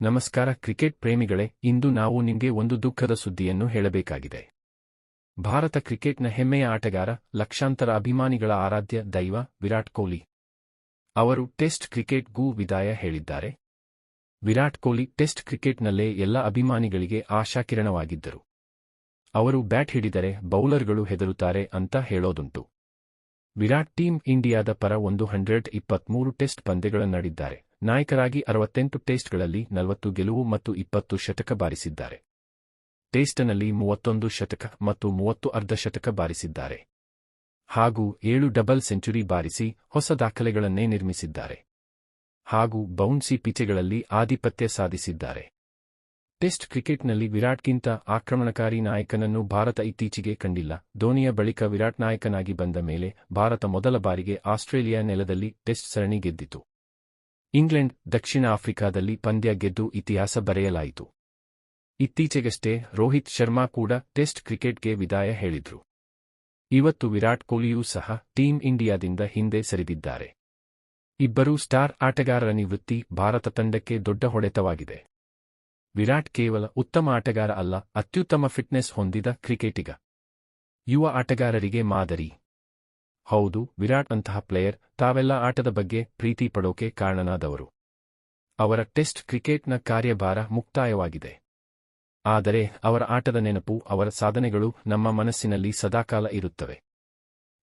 ನಮಸ್ಕಾರ ಕ್ರಿಕೆಟ್ ಪ್ರೇಮಿಗಳೇ, ಇಂದು ನಾವು ನಿಮಗೆ ಒಂದು ದುಃಖದ ಸುದ್ದಿಯನ್ನು ಹೇಳಬೇಕಾಗಿದೆ. ಭಾರತ ಕ್ರಿಕೆಟ್ನ ಹೆಮ್ಮೆಯ ಆಟಗಾರ, ಲಕ್ಷಾಂತರ ಅಭಿಮಾನಿಗಳ ಆರಾಧ್ಯ ದೈವ ವಿರಾಟ್ ಕೊಹ್ಲಿ. ಅವರು ಟೆಸ್ಟ್ ಕ್ರಿಕೆಟ್ಗೂ ವಿದಾಯ ಹೇಳಿದ್ದಾರೆ. ವಿರಾಟ್ ಕೊಹ್ಲಿ ಟೆಸ್ಟ್ ಕ್ರಿಕೆಟ್ನಲ್ಲೇ ಎಲ್ಲ ಅಭಿಮಾನಿಗಳಿಗೆ ಆಶಾಕಿರಣವಾಗಿದ್ದರು ಅವರು ಬ್ಯಾಟ್ ಹಿಡಿದರೆ ಬೌಲರ್ಗಳು ಹೆದರುತ್ತಾರೆ ಅಂತ ಹೇಳೋದುಂಟು. ವಿರಾಟ್ ಟೀಂ ಇಂಡಿಯಾದ ಪರ ಒಂದು ಹಂಡ್ರೆಡ್ ಇಪ್ಪತ್ಮೂರು ಟೆಸ್ಟ್ ಪಂದ್ಯಗಳನ್ನಾಡಿದ್ದಾರೆ. ನಾಯಕರಾಗಿ ಅರವತ್ತೆಂಟು ಟೆಸ್ಟ್ಗಳಲ್ಲಿ ನಲವತ್ತು ಗೆಲುವು ಮತ್ತು ಇಪ್ಪತ್ತು ಶತಕ ಬಾರಿಸಿದ್ದಾರೆ. ಟೆಸ್ಟ್ನಲ್ಲಿ ಮೂವತ್ತೊಂದು ಶತಕ ಮತ್ತು ಮೂವತ್ತು ಅರ್ಧಶತಕ ಬಾರಿಸಿದ್ದಾರೆ. ಹಾಗೂ ಏಳು ಡಬಲ್ ಸೆಂಚುರಿ ಬಾರಿಸಿ ಹೊಸ ದಾಖಲೆಗಳನ್ನೇ ನಿರ್ಮಿಸಿದ್ದಾರೆ. ಹಾಗೂ ಬೌನ್ಸಿ ಪಿಚೆಗಳಲ್ಲಿ ಆಧಿಪತ್ಯ ಸಾಧಿಸಿದ್ದಾರೆ. ಟೆಸ್ಟ್ ಕ್ರಿಕೆಟ್ನಲ್ಲಿ ವಿರಾಟ್ಗಿಂತ ಆಕ್ರಮಣಕಾರಿ ನಾಯಕನನ್ನು ಭಾರತ ಇತ್ತೀಚೆಗೆ ಕಂಡಿಲ್ಲ. ಧೋನಿಯ ಬಳಿಕ ವಿರಾಟ್ ನಾಯಕನಾಗಿ ಬಂದ ಮೇಲೆ ಭಾರತ ಮೊದಲ ಬಾರಿಗೆ ಆಸ್ಟ್ರೇಲಿಯಾ ನೆಲದಲ್ಲಿ ಟೆಸ್ಟ್ ಸರಣಿ ಗೆದ್ದಿತು. ಇಂಗ್ಲೆಂಡ್, ದಕ್ಷಿಣ ಆಫ್ರಿಕಾದಲ್ಲಿ ಪಂದ್ಯ ಗೆದ್ದು ಇತಿಹಾಸ ಬರೆಯಲಾಯಿತು. ಇತ್ತೀಚೆಗಷ್ಟೇ ರೋಹಿತ್ ಶರ್ಮಾ ಕೂಡ ಟೆಸ್ಟ್ ಕ್ರಿಕೆಟ್ಗೆ ವಿದಾಯ ಹೇಳಿದ್ರು. ಇವತ್ತು ವಿರಾಟ್ ಕೊಹ್ಲಿಯೂ ಸಹ ಟೀಂ ಇಂಡಿಯಾದಿಂದ ಹಿಂದೆ ಸರಿದಿದ್ದಾರೆ. ಇಬ್ಬರೂ ಸ್ಟಾರ್ ಆಟಗಾರರ ನಿವೃತ್ತಿ ಭಾರತ ತಂಡಕ್ಕೆ ದೊಡ್ಡ ಹೊಡೆತವಾಗಿದೆ. ವಿರಾಟ್ ಕೇವಲ ಉತ್ತಮ ಆಟಗಾರ ಅಲ್ಲ, ಅತ್ಯುತ್ತಮ ಫಿಟ್ನೆಸ್ ಹೊಂದಿದ ಕ್ರಿಕೆಟಿಗ. ಯುವ ಆಟಗಾರರಿಗೆ ಮಾದರಿ. ಹೌದು, ವಿರಾಟ್ ಅಂತಹ ಪ್ಲೇಯರ್ ತಾವೆಲ್ಲ ಆಟದ ಬಗ್ಗೆ ಪ್ರೀತಿ ಪಡೋಕೆ ಕಾರಣನಾದವರು. ಅವರ ಟೆಸ್ಟ್ ಕ್ರಿಕೆಟ್ನ ಕಾರ್ಯಭಾರ ಮುಕ್ತಾಯವಾಗಿದೆ. ಆದರೆ ಅವರ ಆಟದ ನೆನಪು, ಅವರ ಸಾಧನೆಗಳು ನಮ್ಮ ಮನಸ್ಸಿನಲ್ಲಿ ಸದಾಕಾಲ ಇರುತ್ತವೆ.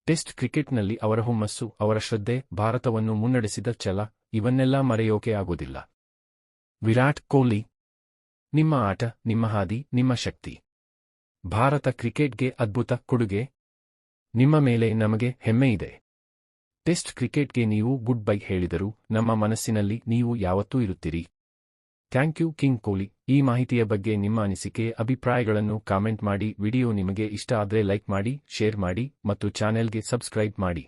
ಟೆಸ್ಟ್ ಕ್ರಿಕೆಟ್ನಲ್ಲಿ ಅವರ ಹುಮ್ಮಸ್ಸು, ಅವರ ಶ್ರದ್ಧೆ, ಭಾರತವನ್ನು ಮುನ್ನಡೆಸಿದ ಛಲ, ಇವನ್ನೆಲ್ಲ ಮರೆಯೋಕೆ ಆಗೋದಿಲ್ಲ. ವಿರಾಟ್ ಕೊಹ್ಲಿ, ನಿಮ್ಮ ಆಟ, ನಿಮ್ಮ ಹಾದಿ, ನಿಮ್ಮ ಶಕ್ತಿ. ಭಾರತ ಕ್ರಿಕೆಟ್ಗೆ ಅದ್ಭುತ ಕೊಡುಗೆ ನಿಮ್ಮ ಮೇಲೆ ನಮಗೆ ಹೆಮ್ಮೆಯಿದೆ ಟೆಸ್ಟ್ ಕ್ರಿಕೆಟ್ಗೆ ನೀವು ಗುಡ್ ಬೈ ಹೇಳಿದರೂ ನಮ್ಮ ಮನಸ್ಸಿನಲ್ಲಿ ನೀವು ಯಾವತ್ತೂ ಇರುತ್ತೀರಿ. Thank you, king Kohli. ಈ ಮಾಹಿತಿಯ ಬಗ್ಗೆ ನಿಮ್ಮ ಅನಿಸಿಕೆ, ಅಭಿಪ್ರಾಯಗಳನ್ನು ಕಾಮೆಂಟ್ ಮಾಡಿ. ವಿಡಿಯೋ ನಿಮಗೆ ಇಷ್ಟ ಆದರೆ ಲೈಕ್ ಮಾಡಿ, ಶೇರ್ ಮಾಡಿ ಮತ್ತು ಚಾನೆಲ್ಗೆ ಸಬ್ಸ್ಕ್ರೈಬ್ ಮಾಡಿ.